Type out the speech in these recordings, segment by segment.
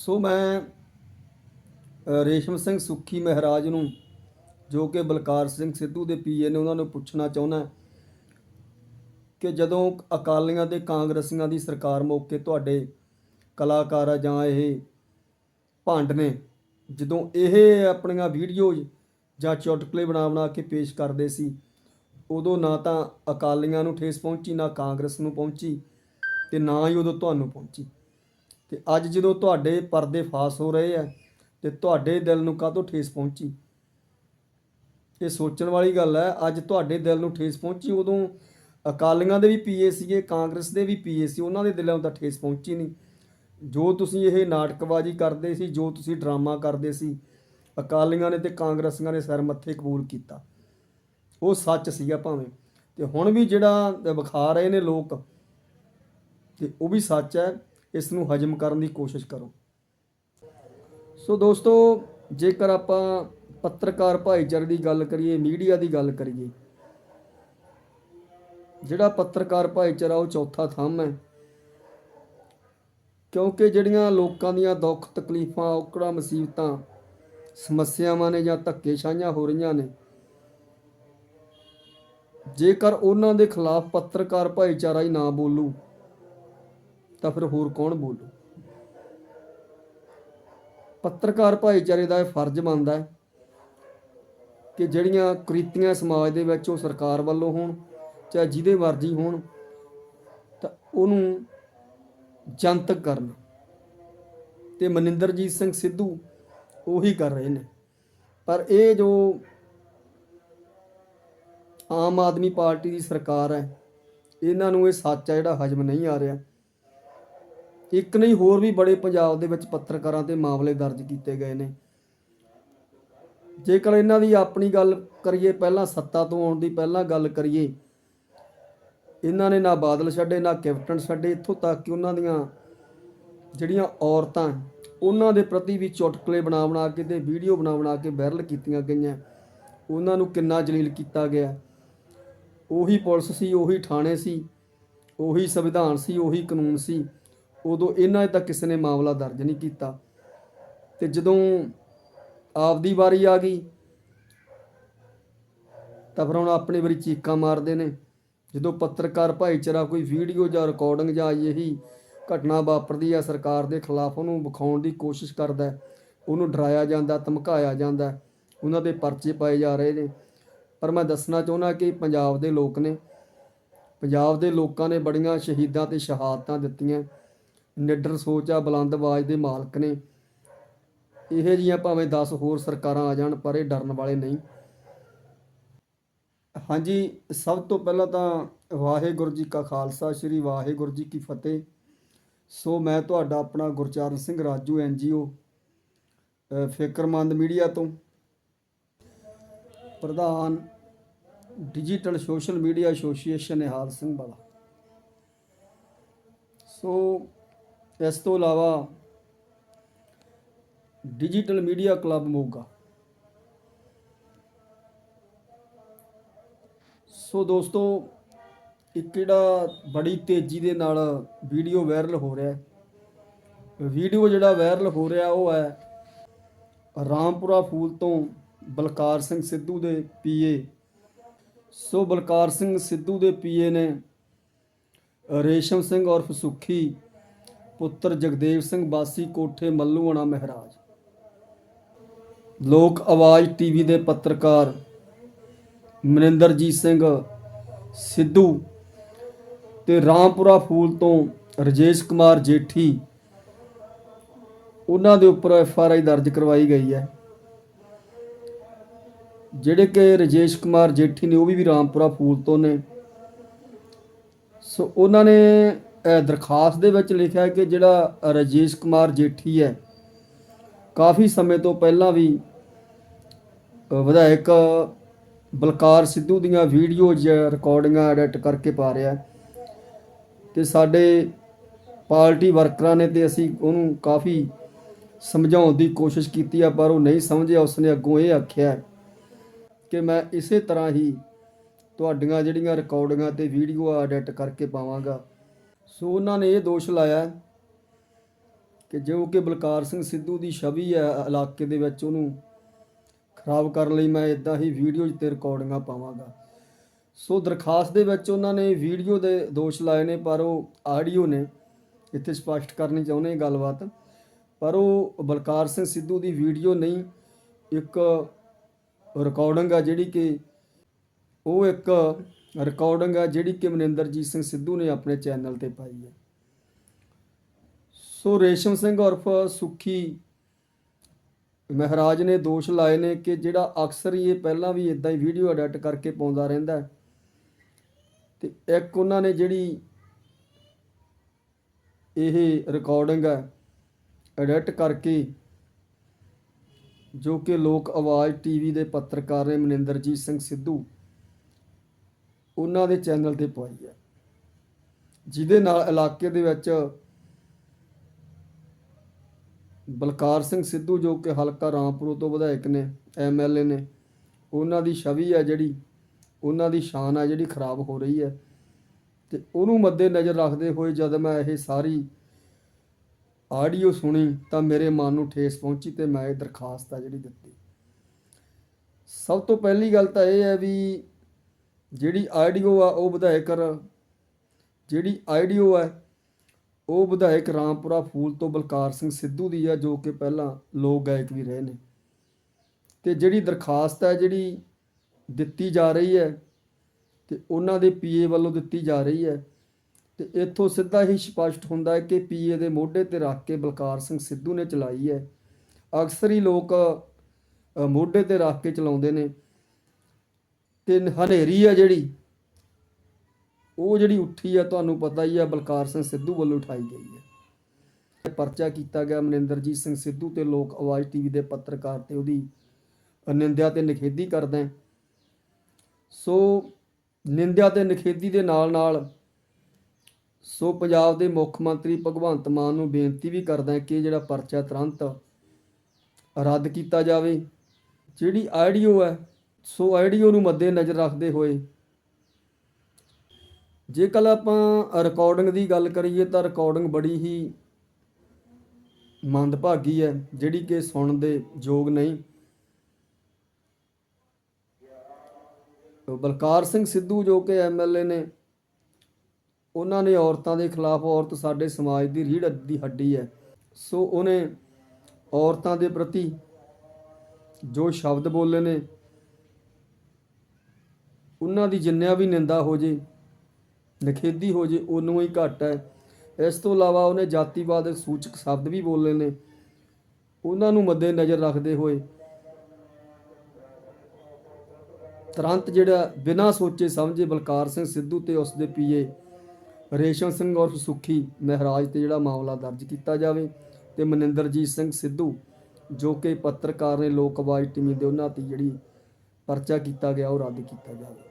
ਸੋ ਮੈਂ ਰੇਸ਼ਮ ਸਿੰਘ ਸੁੱਖੀ ਮਹਾਰਾਜ ਨੂੰ, ਜੋ ਕਿ ਬਲਕਾਰ ਸਿੰਘ ਸਿੱਧੂ ਦੇ ਪੀਏ ਨੇ, ਉਹਨਾਂ ਨੂੰ ਪੁੱਛਣਾ ਚਾਹੁੰਦਾ ਕਿ ਜਦੋਂ ਅਕਾਲੀਆਂ ਤੇ ਕਾਂਗਰਸੀਆਂ ਦੀ ਸਰਕਾਰ ਮੌਕੇ ਤੁਹਾਡੇ ਕਲਾਕਾਰ ਜਾਂ ਇਹ ਭਾਂਡ ਨੇ, ਜਦੋਂ ਇਹ ਆਪਣੀਆਂ ਵੀਡੀਓਜ਼ ਜਾਂ ਚੁਟਕਲੇ ਬਣਾ ਬਣਾ ਕੇ ਪੇਸ਼ ਕਰਦੇ ਸੀ, ਉਦੋਂ ਨਾ ਤਾਂ ਅਕਾਲੀਆਂ ਨੂੰ ਠੇਸ ਪਹੁੰਚੀ, ਨਾ ਕਾਂਗਰਸ ਨੂੰ ਪਹੁੰਚੀ ਤੇ ਨਾ ਹੀ ਉਦੋਂ ਤੁਹਾਨੂੰ ਪਹੁੰਚੀ। ਤੇ ਅੱਜ ਜਦੋਂ ਤੁਹਾਡੇ ਪਰਦੇ ਫਾਸ ਹੋ ਰਹੇ ਆ ਤੇ ਤੁਹਾਡੇ ਦਿਲ ਨੂੰ ਕਾਹਤੋਂ ਠੇਸ ਪਹੁੰਚੀ? ਇਹ ਸੋਚਣ ਵਾਲੀ ਗੱਲ ਹੈ, ਅੱਜ ਤੁਹਾਡੇ ਦਿਲ ਨੂੰ ਠੇਸ ਪਹੁੰਚੀ, ਉਦੋਂ ਅਕਾਲੀਆਂ ਦੇ ਵੀ ਪੀਏ ਸੀਗੇ, ਕਾਂਗਰਸ ਦੇ ਵੀ ਪੀਏ ਸੀ, ਉਹਨਾਂ ਦੇ ਦਿਲਾਂ ਨੂੰ ਤਾਂ ਠੇਸ ਪਹੁੰਚੀ ਨਹੀਂ। ਜੋ ਤੁਸੀਂ ਇਹ ਨਾਟਕਬਾਜ਼ੀ ਕਰਦੇ ਸੀ, ਜੋ ਤੁਸੀਂ ਡਰਾਮਾ ਕਰਦੇ ਸੀ, ਅਕਾਲੀਆਂ ਨੇ ਤੇ ਕਾਂਗਰਸੀਆਂ ਨੇ ਸਿਰ ਮੱਥੇ ਕਬੂਲ ਕੀਤਾ। ਉਹ ਸੱਚ ਸੀਗਾ ਭਾਵੇਂ। ਤੇ ਹੁਣ ਵੀ ਜਿਹੜਾ ਵਿਖਾ ਰਹੇ ਨੇ ਲੋਕ, ਤੇ ਉਹ ਵੀ ਸੱਚ ਹੈ। ਇਸ ਨੂੰ ਹਜਮ ਕਰਨ ਦੀ ਕੋਸ਼ਿਸ਼ ਕਰੋ। ਸੋ ਦੋਸਤੋ, ਜੇਕਰ ਆਪਾਂ ਪੱਤਰਕਾਰ ਭਾਈਚਾਰੇ ਦੀ ਗੱਲ ਕਰੀਏ, ਮੀਡੀਆ ਦੀ ਗੱਲ ਕਰੀਏ, ਜਿਹੜਾ ਪੱਤਰਕਾਰ ਭਾਈਚਾਰਾ, ਉਹ ਚੌਥਾ ਥੰਮ ਹੈ। ਕਿਉਂਕਿ ਜਿਹੜੀਆਂ ਲੋਕਾਂ ਦੀਆਂ ਦੁੱਖ ਤਕਲੀਫਾਂ, ਔਕੜਾਂ, ਮੁਸੀਬਤਾਂ, ਸਮੱਸਿਆਵਾਂ ਨੇ ਜਾਂ ਧੱਕੇਸ਼ਾਹੀਆਂ ਹੋ ਰਹੀਆਂ ਨੇ, ਜੇਕਰ ਉਹਨਾਂ ਦੇ ਖਿਲਾਫ ਪੱਤਰਕਾਰ ਭਾਈਚਾਰਾ ਹੀ ਨਾ ਬੋਲੂ ਤਾਂ ਫਿਰ ਹੋਰ ਕੌਣ ਬੋਲੂ? ਪੱਤਰਕਾਰ ਭਾਈਚਾਰੇ ਦਾ ਇਹ ਫਰਜ਼ ਬਣਦਾ ਹੈ ਕਿ ਜਿਹੜੀਆਂ ਕੁਰੀਤੀਆਂ ਸਮਾਜ ਦੇ ਵਿੱਚ ਉਹ ਸਰਕਾਰ ਵੱਲੋਂ ਹੋਣ, ਚਾਹੇ ਜਿਹਦੇ ਮਰਜ਼ੀ ਹੋਣ, ਤਾਂ ਉਹਨੂੰ ਜਨਤਕ ਕਰਨ। ਤੇ ਮਨਿੰਦਰਜੀਤ ਸਿੰਘ ਸਿੱਧੂ ਉਹੀ ਕਰ ਰਹੇ ਨੇ। ਪਰ ਇਹ ਜੋ ਆਮ ਆਦਮੀ ਪਾਰਟੀ ਦੀ ਸਰਕਾਰ ਹੈ, ਇਹਨਾਂ ਨੂੰ ਇਹ ਸੱਚ ਹੈ ਜਿਹੜਾ ਹਜਮ ਨਹੀਂ ਆ ਰਿਹਾ। ਇੱਕ ਨਹੀਂ, ਹੋਰ ਵੀ ਬੜੇ ਪੰਜਾਬ ਦੇ ਵਿੱਚ ਪੱਤਰਕਾਰਾਂ ਤੇ ਮਾਮਲੇ ਦਰਜ ਕੀਤੇ ਗਏ ਨੇ। ਜੇਕਰ ਇਹਨਾਂ ਦੀ ਆਪਣੀ ਗੱਲ ਕਰੀਏ, ਪਹਿਲਾਂ ਸੱਤਾ ਤੋਂ ਆਉਣ ਦੀ ਪਹਿਲਾਂ ਗੱਲ ਕਰੀਏ, ਇਹਨਾਂ ਨੇ ਨਾ ਬਾਦਲ ਛੱਡੇ, ਨਾ ਕੈਪਟਨ ਛੱਡੇ। ਇੱਥੋਂ ਤੱਕ ਕਿ ਉਹਨਾਂ ਦੀਆਂ ਜਿਹੜੀਆਂ ਔਰਤਾਂ, ਉਹਨਾਂ ਦੇ ਪ੍ਰਤੀ ਵੀ ਚੁਟਕਲੇ ਬਣਾ ਬਣਾ ਕੇ ਤੇ ਵੀਡੀਓ ਬਣਾ ਬਣਾ ਕੇ ਵਾਇਰਲ ਕੀਤੀਆਂ ਗਈਆਂ। ਉਹਨਾਂ ਨੂੰ ਕਿੰਨਾ ਜਲੀਲ ਕੀਤਾ ਗਿਆ। ਉਹੀ ਪੁਲਿਸ ਸੀ, ਉਹੀ ਥਾਣੇ ਸੀ, ਉਹੀ ਸੰਵਿਧਾਨ ਸੀ, ਉਹੀ ਕਾਨੂੰਨ ਸੀ। ਉਦੋਂ ਇਹਨਾਂ 'ਤੇ ਕਿਸੇ ਨੇ ਮਾਮਲਾ ਦਰਜ ਨਹੀਂ ਕੀਤਾ। ਤੇ ਜਦੋਂ ਆਪਦੀ ਵਾਰੀ ਆ ਗਈ, ਤਾਂ ਫਿਰ ਹੁਣ ਆਪਣੀ ਵਾਰੀ ਚੀਕਾਂ ਮਾਰਦੇ ਨੇ। ਜਦੋਂ ਪੱਤਰਕਾਰ ਭਾਈਚਾਰਾ ਕੋਈ ਵੀਡੀਓ ਜਾਂ ਰਿਕਾਰਡਿੰਗ ਜਾਂ ਇਹੀ ਘਟਨਾ ਵਾਪਰਦੀ ਆ, ਸਰਕਾਰ ਦੇ ਖਿਲਾਫ ਉਹਨੂੰ ਵਿਖਾਉਣ ਦੀ ਕੋਸ਼ਿਸ਼ ਕਰਦਾ ਉਹਨੂੰ ਡਰਾਇਆ ਜਾਂਦਾ, ਧਮਕਾਇਆ ਜਾਂਦਾ ਉਹਨਾਂ ਦੇ ਪਰਚੇ ਪਾਏ ਜਾ ਰਹੇ ਨੇ। ਪਰ ਮੈਂ ਦੱਸਣਾ ਚਾਹੁੰਦਾ ਕਿ ਪੰਜਾਬ ਦੇ ਲੋਕ ਨੇ, ਪੰਜਾਬ ਦੇ ਲੋਕਾਂ ਨੇ ਬੜੀਆਂ ਸ਼ਹੀਦਾਂ ਤੇ ਸ਼ਹਾਦਤਾਂ ਦਿੱਤੀਆਂ। ਨਿੱਡਰ ਸੋਚ ਆ, ਬੁਲੰਦ ਆਵਾਜ਼ ਦੇ ਮਾਲਕ ਨੇ। ਇਹ ਜੀਆਂ ਭਾਵੇਂ 10 ਹੋਰ ਸਰਕਾਰਾਂ ਆ ਜਾਣ, ਪਰ ਇਹ ਡਰਨ ਵਾਲੇ ਨਹੀਂ। ਹਾਂਜੀ, ਸਭ ਤੋਂ ਪਹਿਲਾਂ ਤਾਂ ਵਾਹਿਗੁਰੂ ਜੀ ਕਾ ਖਾਲਸਾ, ਸ੍ਰੀ ਵਾਹਿਗੁਰੂ ਜੀ ਕੀ ਫਤਿਹ। ਸੋ ਮੈਂ ਤੁਹਾਡਾ ਆਪਣਾ ਗੁਰਚਰਨ ਸਿੰਘ ਰਾਜੂ ਐਨਜੀਓ ਫਿਕਰਮੰਦ ਮੀਡੀਆ ਤੋਂ। ਪ੍ਰਧਾਨ digital social media association Nihal Singh Wala. So ਇਸ ਤੋਂ ਇਲਾਵਾ digital media club Moga. So ਦੋਸਤੋ, ਇੱਕ ਜਿਹੜਾ ਬੜੀ ਤੇਜ਼ੀ ਦੇ ਨਾਲ ਵੀਡੀਓ ਵਾਇਰਲ ਹੋ ਰਿਹਾ ਹੈ। ਵੀਡੀਓ ਜਿਹੜਾ ਵਾਇਰਲ ਹੋ ਰਿਹਾ, ਉਹ ਹੈ ਰਾਮਪੁਰਾ ਫੂਲ ਤੋਂ ਬਲਕਾਰ ਸਿੰਘ ਸਿੱਧੂ ਦੇ ਪੀਏ ਸੋ ਬਲਕਾਰ ਸਿੰਘ ਸਿੱਧੂ ਦੇ ਪੀਏ ਨੇ ਰੇਸ਼ਮ ਸਿੰਘ ਉਰਫ ਸੁਖੀ ਪੁੱਤਰ ਜਗਦੇਵ ਸਿੰਘ ਬਾਸੀ ਕੋਠੇ ਮੱਲੂਆਣਾ ਮਹਾਰਾਜ। ਲੋਕ ਆਵਾਜ਼ ਟੀਵੀ ਦੇ ਪੱਤਰਕਾਰ ਮਨਿੰਦਰਜੀਤ ਸਿੰਘ ਸਿੱਧੂ ਤੇ ਰਾਮਪੁਰਾ ਫੂਲ ਤੋਂ ਰਜੇਸ਼ ਕੁਮਾਰ ਜੇਠੀ, ਉਹਨਾਂ ਦੇ ਉੱਪਰ ਐਫ ਆਰ ਆਈ ਦਰਜ ਕਰਵਾਈ ਗਈ ਹੈ। ਜਿਹੜੇ ਕਿ ਰਜੇਸ਼ ਕੁਮਾਰ ਜੇਠੀ ਨੇ, ਉਹ ਵੀ ਰਾਮਪੁਰਾ ਫੂਲ ਤੋਂ ਨੇ। ਸੋ ਉਹਨਾਂ ਨੇ ਦਰਖਾਸਤ ਦੇ ਵਿੱਚ ਲਿਖਿਆ ਕਿ ਜਿਹੜਾ ਰਜੇਸ਼ ਕੁਮਾਰ ਜੇਠੀ ਹੈ, ਕਾਫੀ ਸਮੇਂ ਤੋਂ ਪਹਿਲਾਂ ਵੀ ਵਿਧਾਇਕ ਬਲਕਾਰ ਸਿੱਧੂ ਦੀਆਂ ਵੀਡੀਓ ਜਾਂ ਰਿਕਾਰਡਿੰਗਾਂ ਐਡਿਟ ਕਰਕੇ ਪਾ ਰਿਹਾ ਹੈ। ਤੇ ਸਾਡੇ ਪਾਰਟੀ ਵਰਕਰਾਂ ਨੇ ਤੇ ਅਸੀਂ ਉਹਨੂੰ ਕਾਫੀ ਸਮਝਾਉਣ ਦੀ ਕੋਸ਼ਿਸ਼ ਕੀਤੀ ਆ, ਪਰ ਉਹ ਨਹੀਂ ਸਮਝਿਆ। ਉਸਨੇ ਅੱਗੋਂ ਇਹ ਆਖਿਆ ਕਿ ਮੈਂ ਇਸੇ ਤਰ੍ਹਾਂ ਹੀ ਤੁਹਾਡੀਆਂ ਜਿਹੜੀਆਂ ਰਿਕਾਰਡਿੰਗਾਂ ਤੇ ਵੀਡੀਓ ਐਡਿਟ ਕਰਕੇ ਪਾਵਾਂਗਾ। ਸੋ ਉਹਨਾਂ ਨੇ ਇਹ ਦੋਸ਼ ਲਾਇਆ ਕਿ ਜੋ ਕਿ ਬਲਕਾਰ ਸਿੰਘ ਸਿੱਧੂ ਦੀ ਛਵੀ ਹੈ ਇਲਾਕੇ ਦੇ ਵਿੱਚ, ਉਹਨੂੰ ਖਰਾਬ ਕਰਨ ਲਈ ਮੈਂ ਇਦਾਂ ਹੀ ਵੀਡੀਓ ਤੇ ਰਿਕਾਰਡਿੰਗਾਂ ਪਾਵਾਂਗਾ। ਸੋ ਦਰਖਾਸਤ ਦੇ ਵਿੱਚ ਉਹਨਾਂ ਨੇ ਵੀਡੀਓ ਦੇ ਦੋਸ਼ ਲਾਏ ਨੇ, ਪਰ ਉਹ ਆਡੀਓ ਨੇ, ਇੱਥੇ ਸਪਸ਼ਟ ਕਰਨੀ ਚਾਹੁੰਦੇ ਗੱਲਬਾਤ। ਪਰ ਉਹ ਬਲਕਾਰ ਸਿੰਘ ਸਿੱਧੂ ਦੀ ਵੀਡੀਓ ਨਹੀਂ, ਇੱਕ ਰਿਕਾਰਡਿੰਗ ਆ ਜਿਹੜੀ ਕਿ ਉਹ ਇੱਕ ਰਿਕਾਰਡਿੰਗ ਆ ਜਿਹੜੀ ਕਿ ਮਨਿੰਦਰਜੀਤ ਸਿੰਘ ਸਿੱਧੂ ਨੇ ਆਪਣੇ ਚੈਨਲ ਤੇ ਪਾਈ ਹੈ। ਸੋ ਰੇਸ਼ਮ ਸਿੰਘ ਉਰਫ ਸੁਖੀ ਮਹਾਰਾਜ ਨੇ ਦੋਸ਼ ਲਾਏ ਨੇ ਕਿ ਜਿਹੜਾ ਅਕਸਰ ਹੀ ਇਹ ਪਹਿਲਾਂ ਵੀ ਇਦਾਂ ਹੀ ਵੀਡੀਓ ਐਡਿਟ ਕਰਕੇ ਪਾਉਂਦਾ ਰਹਿੰਦਾ ਹੈ। ਤੇ ਇੱਕ ਉਹਨਾਂ ਨੇ ਜਿਹੜੀ ਇਹ ਰਿਕਾਰਡਿੰਗ ਹੈ ਐਡਿਟ ਕਰਕੇ ਜੋ ਕਿ ਲੋਕ ਆਵਾਜ਼ ਟੀਵੀ ਦੇ ਪੱਤਰਕਾਰ ਨੇ ਮਨਿੰਦਰਜੀਤ ਸਿੰਘ ਸਿੱਧੂ ਉਹਨਾਂ ਦੇ ਚੈਨਲ ਤੇ ਪਾਈ ਹੈ। ਜਿਹਦੇ ਨਾਲ ਇਲਾਕੇ ਦੇ ਵਿੱਚ ਬਲਕਾਰ ਸਿੰਘ ਸਿੱਧੂ ਜੋ ਕਿ ਹਲਕਾ ਰਾਮਪੁਰ ਤੋਂ ਵਿਧਾਇਕ ਨੇ ਐਮਐਲਏ ਨੇ, ਉਹਨਾਂ ਦੀ ਛਵੀ ਹੈ ਜਿਹੜੀ, ਉਹਨਾਂ ਦੀ ਸ਼ਾਨ ਆ ਜਿਹੜੀ ਖਰਾਬ ਹੋ ਰਹੀ ਹੈ। ਤੇ ਉਹਨੂੰ ਮੱਦੇ ਨਜ਼ਰ ਰੱਖਦੇ ਹੋਏ ਜਦ ਮੈਂ ਇਹ ਸਾਰੀ ਆਡੀਓ ਸੁਣੀ ਤਾਂ ਮੇਰੇ ਮਨ ਨੂੰ ਠੇਸ ਪਹੁੰਚੀ ਤੇ ਮੈਂ ਇਹ ਦਰਖਾਸਤ ਆ ਜਿਹੜੀ ਦਿੱਤੀ। ਸਭ ਤੋਂ ਪਹਿਲੀ ਗੱਲ ਤਾਂ ਇਹ ਹੈ ਵੀ ਜਿਹੜੀ ਆਈਡੀਓ ਆ, ਉਹ ਵਿਧਾਇਕ ਜਿਹੜੀ ਆਈਡੀਓ ਹੈ ਉਹ ਵਿਧਾਇਕ ਰਾਮਪੁਰਾ ਫੂਲ ਤੋਂ ਬਲਕਾਰ ਸਿੰਘ ਸਿੱਧੂ ਦੀ ਆ, ਜੋ ਕਿ ਪਹਿਲਾਂ ਲੋਕ ਗਾਇਕ ਵੀ ਰਹੇ ਨੇ। ਤੇ ਜਿਹੜੀ ਦਰਖਾਸਤ ਹੈ ਜਿਹੜੀ ਦਿੱਤੀ ਜਾ ਰਹੀ ਹੈ, ਤੇ ਉਹਨਾਂ ਦੇ ਪੀਏ ਵੱਲੋਂ ਦਿੱਤੀ ਜਾ ਰਹੀ ਹੈ, ਤੇ ਇੱਥੋਂ ਸਿੱਧਾ ਹੀ ਸਪਸ਼ਟ ਹੁੰਦਾ ਹੈ ਕਿ ਪੀਏ ਦੇ ਮੋਢੇ ਤੇ ਰੱਖ ਕੇ ਬਲਕਾਰ ਸਿੰਘ ਸਿੱਧੂ ਨੇ ਚਲਾਈ ਹੈ। ਅਕਸਰ ਹੀ ਲੋਕ ਮੋਢੇ ਤੇ ਰੱਖ ਕੇ ਚਲਾਉਂਦੇ ਨੇ। ਤੇ ਹਨੇਰੀ ਆ ਜਿਹੜੀ, ਉਹ ਜਿਹੜੀ ਉੱਠੀ ਆ, ਤੁਹਾਨੂੰ ਪਤਾ ਹੀ ਆ, ਬਲਕਾਰ ਸਿੰਘ ਸਿੱਧੂ ਵੱਲੋਂ ਉਠਾਈ ਗਈ ਹੈ ਪਰਚਾ ਕੀਤਾ ਗਿਆ ਮਨਿੰਦਰਜੀਤ ਸਿੰਘ ਸਿੱਧੂ ਤੇ ਲੋਕ ਆਵਾਜ਼ ਟੀਵੀ ਦੇ ਪੱਤਰਕਾਰ ਤੇ ਉਹਦੀ ਨਿੰਦਿਆ ਤੇ ਨਿਖੇਧੀ ਕਰਦਾ ਸੋ ਨਿੰਦਿਆ ਤੇ ਨਿਖੇਧੀ ਦੇ ਨਾਲ ਨਾਲ ਸੋ ਪੰਜਾਬ ਦੇ ਮੁੱਖ ਮੰਤਰੀ ਭਗਵੰਤ ਮਾਨ ਨੂੰ ਬੇਨਤੀ ਵੀ ਕਰਦਾ ਕਿ ਜਿਹੜਾ ਪਰਚਾ ਤੁਰੰਤ ਰੱਦ ਕੀਤਾ ਜਾਵੇ। ਜਿਹੜੀ ਆਡੀਓ ਹੈ ਸੋ ਆਈਡੀਓ ਨੂੰ ਮੱਦੇ ਨਜ਼ਰ ਰੱਖਦੇ ਹੋਏ, ਜੇਕਰ ਆਪਾਂ ਰਿਕਾਰਡਿੰਗ ਦੀ ਗੱਲ ਕਰੀਏ ਤਾਂ ਰਿਕਾਰਡਿੰਗ ਬੜੀ ਹੀ ਮੰਦਭਾਗੀ ਹੈ, ਜਿਹੜੀ ਕਿ ਸੁਣਨ ਦੇ ਯੋਗ ਨਹੀਂ। ਬਲਕਾਰ ਸਿੰਘ ਸਿੱਧੂ ਜੋ ਕਿ ਐਮਐਲਏ ਨੇ, ਉਹਨਾਂ ਨੇ ਔਰਤਾਂ ਦੇ ਖਿਲਾਫ ਔਰਤ ਸਾਡੇ ਸਮਾਜ ਦੀ ਰੀੜ ਦੀ ਹੱਡੀ ਹੈ। ਸੋ ਉਹਨੇ ਔਰਤਾਂ ਦੇ ਪ੍ਰਤੀ ਜੋ ਸ਼ਬਦ ਬੋਲੇ ਨੇ ਉਹਨਾਂ ਦੀ ਜਿੰਨਿਆਂ ਵੀ ਨਿੰਦਾ ਹੋ ਜੇ ਨਖੇਦੀ ਹੋ ਜੇ, ਉਹਨੂੰ ਹੀ ਘੱਟ ਹੈ। ਇਸ ਤੋਂ ਇਲਾਵਾ ਉਹਨੇ ਜਾਤੀਵਾਦ ਸੂਚਕ ਸ਼ਬਦ ਵੀ ਬੋਲੇ ਨੇ। ਉਹਨਾਂ ਨੂੰ ਮੱਦੇ ਨਜ਼ਰ ਰੱਖਦੇ ਹੋਏ ਤੁਰੰਤ ਜਿਹੜਾ ਬਿਨਾਂ ਸੋਚੇ ਸਮਝੇ ਬਲਕਾਰ ਸਿੰਘ ਸਿੱਧੂ ਤੇ ਉਸ ਦੇ ਪੀਏ ਰੇਸ਼ਮ ਸਿੰਘ ਉਰਫ ਸੁਖੀ ਮਹਾਰਾਜ ਤੇ ਜਿਹੜਾ ਮਾਮਲਾ ਦਰਜ ਕੀਤਾ ਜਾਵੇ ਤੇ ਮਨਿੰਦਰਜੀਤ ਸਿੰਘ ਸਿੱਧੂ, ਜੋ ਕਿ ਪੱਤਰਕਾਰ ਨੇ ਲੋਕ ਆਵਾਜ਼ ਟੀਵੀ ਦੇ ਉਹਨਾਂ ਤੇ ਜਿਹੜੀ ਪਰਚਾ ਕੀਤਾ ਗਿਆ ਉਹ ਰੱਦ ਕੀਤਾ ਜਾਵੇ।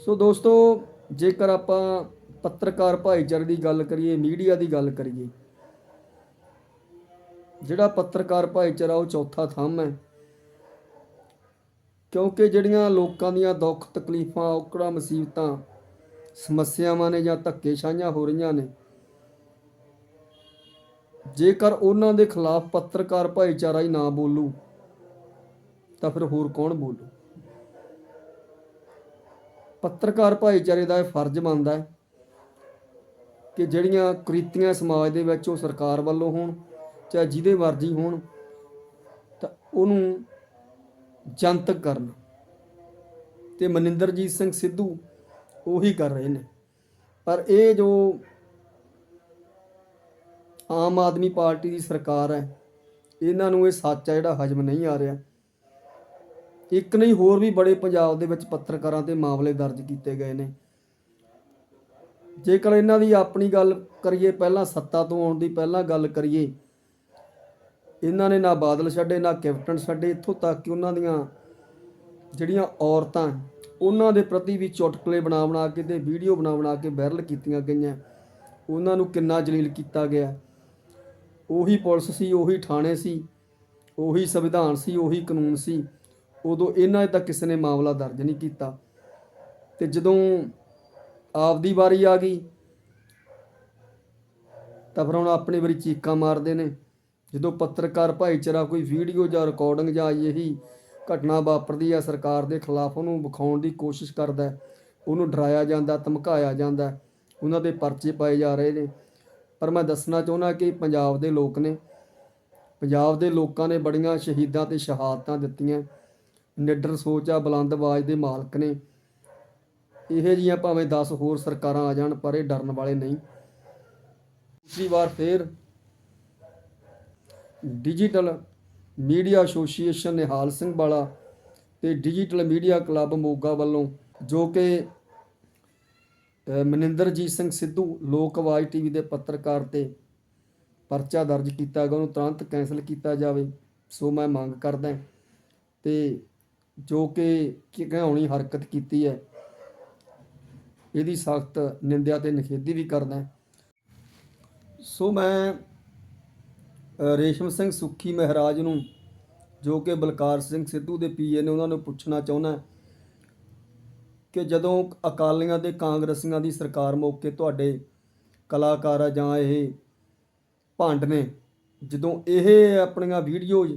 ਸੋ ਦੋਸਤੋ, ਜੇਕਰ ਆਪਾਂ ਪੱਤਰਕਾਰ ਭਾਈਚਾਰੇ ਦੀ ਗੱਲ ਕਰੀਏ, ਮੀਡੀਆ ਦੀ ਗੱਲ ਕਰੀਏ, ਜਿਹੜਾ ਪੱਤਰਕਾਰ ਭਾਈਚਾਰਾ ਉਹ ਚੌਥਾ ਥੰਮ ਹੈ। ਕਿਉਂਕਿ ਜਿਹੜੀਆਂ ਲੋਕਾਂ ਦੀਆਂ ਦੁੱਖ ਤਕਲੀਫਾਂ, ਔਕੜਾਂ, ਮੁਸੀਬਤਾਂ, ਸਮੱਸਿਆਵਾਂ ਨੇ ਜਾਂ ਧੱਕੇਸ਼ਾਹੀਆਂ ਹੋ ਰਹੀਆਂ ਨੇ, ਜੇਕਰ ਉਹਨਾਂ ਦੇ ਖਿਲਾਫ ਪੱਤਰਕਾਰ ਭਾਈਚਾਰਾ ਹੀ ਨਾ ਬੋਲੂ, ਤਾਂ ਫਿਰ ਹੋਰ ਕੌਣ ਬੋਲੂ? ਪੱਤਰਕਾਰ ਭਾਈਚਾਰੇ ਦਾ ਇਹ ਫਰਜ਼ ਬਣਦਾ ਹੈ ਕਿ ਜਿਹੜੀਆਂ ਕੁਰੀਤੀਆਂ ਸਮਾਜ ਦੇ ਵਿੱਚ ਉਹ ਸਰਕਾਰ ਵੱਲੋਂ ਹੋਣ, ਚਾਹੇ ਜਿਹਦੇ ਮਰਜ਼ੀ ਹੋਣ, ਤਾਂ ਉਹਨੂੰ ਜਨਤਕ ਕਰਨ। ਤੇ ਮਨਿੰਦਰਜੀਤ ਸਿੰਘ ਸਿੱਧੂ ਉਹੀ ਕਰ ਰਹੇ ਨੇ। ਪਰ ਇਹ ਜੋ ਆਮ ਆਦਮੀ ਪਾਰਟੀ ਦੀ ਸਰਕਾਰ ਹੈ, ਇਹਨਾਂ ਨੂੰ ਇਹ ਸੱਚ ਹੈ ਜਿਹੜਾ ਹਜਮ ਨਹੀਂ ਆ ਰਿਹਾ। ਇੱਕ ਨਹੀਂ, ਹੋਰ ਵੀ ਬੜੇ ਪੰਜਾਬ ਦੇ ਵਿੱਚ ਪੱਤਰਕਾਰਾਂ ਤੇ ਮਾਮਲੇ ਦਰਜ ਕੀਤੇ ਗਏ ਨੇ। ਜੇਕਰ ਇਹਨਾਂ ਦੀ ਆਪਣੀ ਗੱਲ ਕਰੀਏ, ਪਹਿਲਾਂ ਸੱਤਾ ਤੋਂ ਆਉਣ ਦੀ ਪਹਿਲਾਂ ਗੱਲ ਕਰੀਏ, ਇਹਨਾਂ ਨੇ ਨਾ ਬਾਦਲ ਛੱਡੇ, ਨਾ ਕੈਪਟਨ ਛੱਡੇ। ਇੱਥੋਂ ਤੱਕ ਕਿ ਉਹਨਾਂ ਦੀਆਂ ਜਿਹੜੀਆਂ ਔਰਤਾਂ, ਉਹਨਾਂ ਦੇ ਪ੍ਰਤੀ ਵੀ ਚੁਟਕਲੇ ਬਣਾ ਬਣਾ ਕੇ ਤੇ ਵੀਡੀਓ ਬਣਾ ਬਣਾ ਕੇ ਵਾਇਰਲ ਕੀਤੀਆਂ ਗਈਆਂ। ਉਹਨਾਂ ਨੂੰ ਕਿੰਨਾ ਜਲੀਲ ਕੀਤਾ ਗਿਆ? ਉਹੀ ਪੁਲਿਸ ਸੀ, ਉਹੀ ਥਾਣੇ ਸੀ, ਉਹੀ ਸੰਵਿਧਾਨ ਸੀ, ਉਹੀ ਕਾਨੂੰਨ ਸੀ। ਉਦੋਂ ਇਹਨਾਂ ਦਾ ਕਿਸੇ ਨੇ ਮਾਮਲਾ ਦਰਜ ਨਹੀਂ ਕੀਤਾ। ਤੇ ਜਦੋਂ ਆਪਦੀ ਵਾਰੀ ਆ ਗਈ, ਤਾਂ ਫਿਰ ਹੁਣ ਆਪਣੀ ਵਾਰੀ ਚੀਕਾਂ ਮਾਰਦੇ ਨੇ। ਜਦੋਂ ਪੱਤਰਕਾਰ ਭਾਈਚਾਰਾ ਕੋਈ ਵੀਡੀਓ ਜਾਂ ਰਿਕਾਰਡਿੰਗ ਜਾਂ ਇਹੀ ਘਟਨਾ ਵਾਪਰਦੀ ਹੈ ਸਰਕਾਰ ਦੇ ਖਿਲਾਫ ਉਹਨੂੰ ਵਿਖਾਉਣ ਦੀ ਕੋਸ਼ਿਸ਼ ਕਰਦਾ ਉਹਨੂੰ ਡਰਾਇਆ ਜਾਂਦਾ, ਧਮਕਾਇਆ ਜਾਂਦਾ ਉਹਨਾਂ ਦੇ ਪਰਚੇ ਪਾਏ ਜਾ ਰਹੇ ਨੇ। ਪਰ ਮੈਂ ਦੱਸਣਾ ਚਾਹੁੰਦਾ ਕਿ ਪੰਜਾਬ ਦੇ ਲੋਕ ਨੇ, ਪੰਜਾਬ ਦੇ ਲੋਕਾਂ ਨੇ ਬੜੀਆਂ ਸ਼ਹੀਦਾਂ ਤੇ ਸ਼ਹਾਦਤਾਂ ਦਿੱਤੀਆਂ। ਨਿੱਡਰ ਸੋਚ ਆ, ਬੁਲੰਦ ਆਵਾਜ਼ ਦੇ ਮਾਲਕ ਨੇ। ਇਹ ਜੀਆਂ ਭਾਵੇਂ 10 ਹੋਰ ਸਰਕਾਰਾਂ ਆ ਜਾਣ, ਪਰ ਇਹ ਡਰਨ ਵਾਲੇ ਨਹੀਂ। ਦੂਸਰੀ ਵਾਰ ਫੇਰ digital media association Nihal Singh Wala ਤੇ ਡਿਜੀਟਲ ਮੀਡੀਆ ਕਲੱਬ ਮੋਗਾ ਵੱਲੋਂ, ਜੋ ਕਿ ਮਨਿੰਦਰਜੀਤ ਸਿੰਘ ਸਿੱਧੂ ਲੋਕ ਆਵਾਜ਼ ਟੀਵੀ ਦੇ ਪੱਤਰਕਾਰ ਤੇ ਪਰਚਾ ਦਰਜ ਕੀਤਾ ਗਿਆ, ਉਹਨੂੰ ਤੁਰੰਤ ਕੈਂਸਲ ਕੀਤਾ ਜਾਵੇ, ਸੋ ਮੈਂ ਮੰਗ ਕਰਦਾ। ਤੇ ਜੋ ਕਿ ਕਿ ਹਰਕਤ ਕੀਤੀ ਹੈ। ਇਹਦੀ ਸਖਤ ਨਿੰਦਿਆ ਤੇ ਨਿਖੇਧੀ ਵੀ ਕਰਦਾ ਸੋ ਮੈਂ ਰੇਸ਼ਮ ਸਿੰਘ ਸੁੱਖੀ ਮਹਾਰਾਜ ਨੂੰ, ਜੋ ਕਿ ਬਲਕਾਰ ਸਿੰਘ ਸਿੱਧੂ ਦੇ ਪੀਏ ਨੇ ਉਹਨਾਂ ਨੂੰ ਪੁੱਛਣਾ ਚਾਹੁੰਦਾ ਕਿ ਜਦੋਂ ਅਕਾਲੀਆਂ ਦੇ ਕਾਂਗਰਸੀਆਂ ਦੀ ਸਰਕਾਰ ਮੌਕੇ ਤੁਹਾਡੇ ਕਲਾਕਾਰ ਜਾਂ ਇਹ ਭੰਡ ਨੇ, ਜਦੋਂ ਇਹ ਆਪਣੀਆਂ ਵੀਡੀਓਜ਼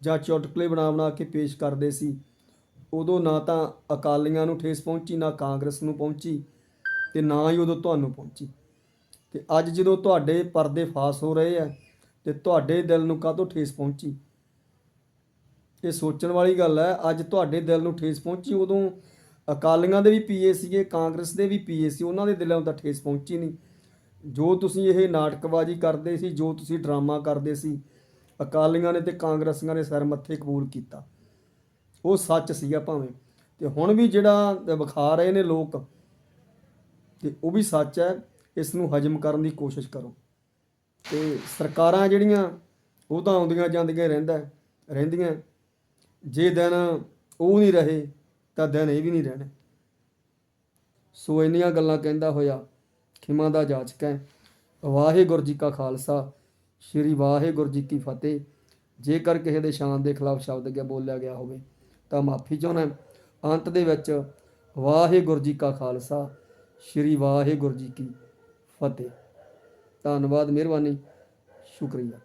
ਜਾਂ ਚੁਟਕਲੇ ਬਣਾ ਬਣਾ ਕੇ ਪੇਸ਼ ਕਰਦੇ ਸੀ ਉਦੋਂ ਨਾ ਤਾਂ ਅਕਾਲੀਆਂ ਨੂੰ ਠੇਸ ਪਹੁੰਚੀ, ਨਾ ਕਾਂਗਰਸ ਨੂੰ ਪਹੁੰਚੀ ਤੇ ਨਾ ਹੀ ਉਦੋਂ ਤੁਹਾਨੂੰ ਪਹੁੰਚੀ। ਤੇ ਅੱਜ ਜਦੋਂ ਤੁਹਾਡੇ ਪਰਦੇ ਫਾਸ ਹੋ ਰਹੇ ਆ ਤੇ ਤੁਹਾਡੇ ਦਿਲ ਨੂੰ ਕਾਹਤੋਂ ਠੇਸ ਪਹੁੰਚੀ? ਇਹ ਸੋਚਣ ਵਾਲੀ ਗੱਲ ਹੈ, ਅੱਜ ਤੁਹਾਡੇ ਦਿਲ ਨੂੰ ਠੇਸ ਪਹੁੰਚੀ, ਉਦੋਂ ਅਕਾਲੀਆਂ ਦੇ ਵੀ ਪੀਏ ਸੀਗੇ, ਕਾਂਗਰਸ ਦੇ ਵੀ ਪੀਏ ਸੀ, ਉਹਨਾਂ ਦੇ ਦਿਲਾਂ ਤਾਂ ਠੇਸ ਪਹੁੰਚੀ ਨਹੀਂ। ਜੋ ਤੁਸੀਂ ਇਹ ਨਾਟਕਬਾਜ਼ੀ ਕਰਦੇ ਸੀ, ਜੋ ਤੁਸੀਂ ਡਰਾਮਾ ਕਰਦੇ ਸੀ, ਅਕਾਲੀਆਂ ਨੇ ਤੇ ਕਾਂਗਰਸੀਆਂ ਨੇ ਸਿਰ ਮੱਥੇ ਕਬੂਲ ਕੀਤਾ। ਉਹ ਸੱਚ ਸੀਗਾ ਭਾਵੇਂ। ਤੇ ਹੁਣ ਵੀ ਜਿਹੜਾ ਵਿਖਾ ਰਹੇ ਨੇ ਲੋਕ, ਤੇ ਉਹ ਵੀ ਸੱਚ ਹੈ, ਇਸ ਨੂੰ ਹਜਮ ਕਰਨ ਦੀ ਕੋਸ਼ਿਸ਼ ਕਰੋ। ਤੇ ਸਰਕਾਰਾਂ ਜਿਹੜੀਆਂ, ਉਹ ਤਾਂ ਆਉਂਦੀਆਂ ਜਾਂਦੀਆਂ ਰਹਿੰਦਾ ਰਹਿੰਦੀਆਂ। ਜੇ ਦਿਨ ਉਹ ਨਹੀਂ ਰਹੇ, ਤਾਂ ਦਿਨ ਇਹ ਵੀ ਨਹੀਂ ਰਹਿਣੇ। ਸੋ ਇੰਨੀਆਂ ਗੱਲਾਂ ਕਹਿੰਦਾ ਹੋਇਆ, ਖਿਮਾ ਦਾ ਜਾਚਕ ਹੈ। ਵਾਹਿਗੁਰੂ ਜੀ ਕਾ ਖਾਲਸਾ, ਸ੍ਰੀ ਵਾਹਿਗੁਰੂ ਜੀ ਕੀ ਫਤਿਹ। ਜੇਕਰ ਕਿਸੇ ਦੇ ਸ਼ਾਨ ਦੇ ਖਿਲਾਫ ਸ਼ਬਦ ਗਿਆ ਬੋਲਿਆ ਗਿਆ ਹੋਵੇ ਤਾਂ ਮਾਫੀ ਚਾਹੁੰਦਾ ਅੰਤ ਦੇ ਵਿੱਚ ਵਾਹਿਗੁਰੂ ਜੀ ਕਾ ਖਾਲਸਾ, ਸ੍ਰੀ ਵਾਹਿਗੁਰੂ ਜੀ ਕੀ ਫਤਿਹ। ਧੰਨਵਾਦ, ਮਿਹਰਬਾਨੀ। ਸ਼ੁਕਰੀਆ।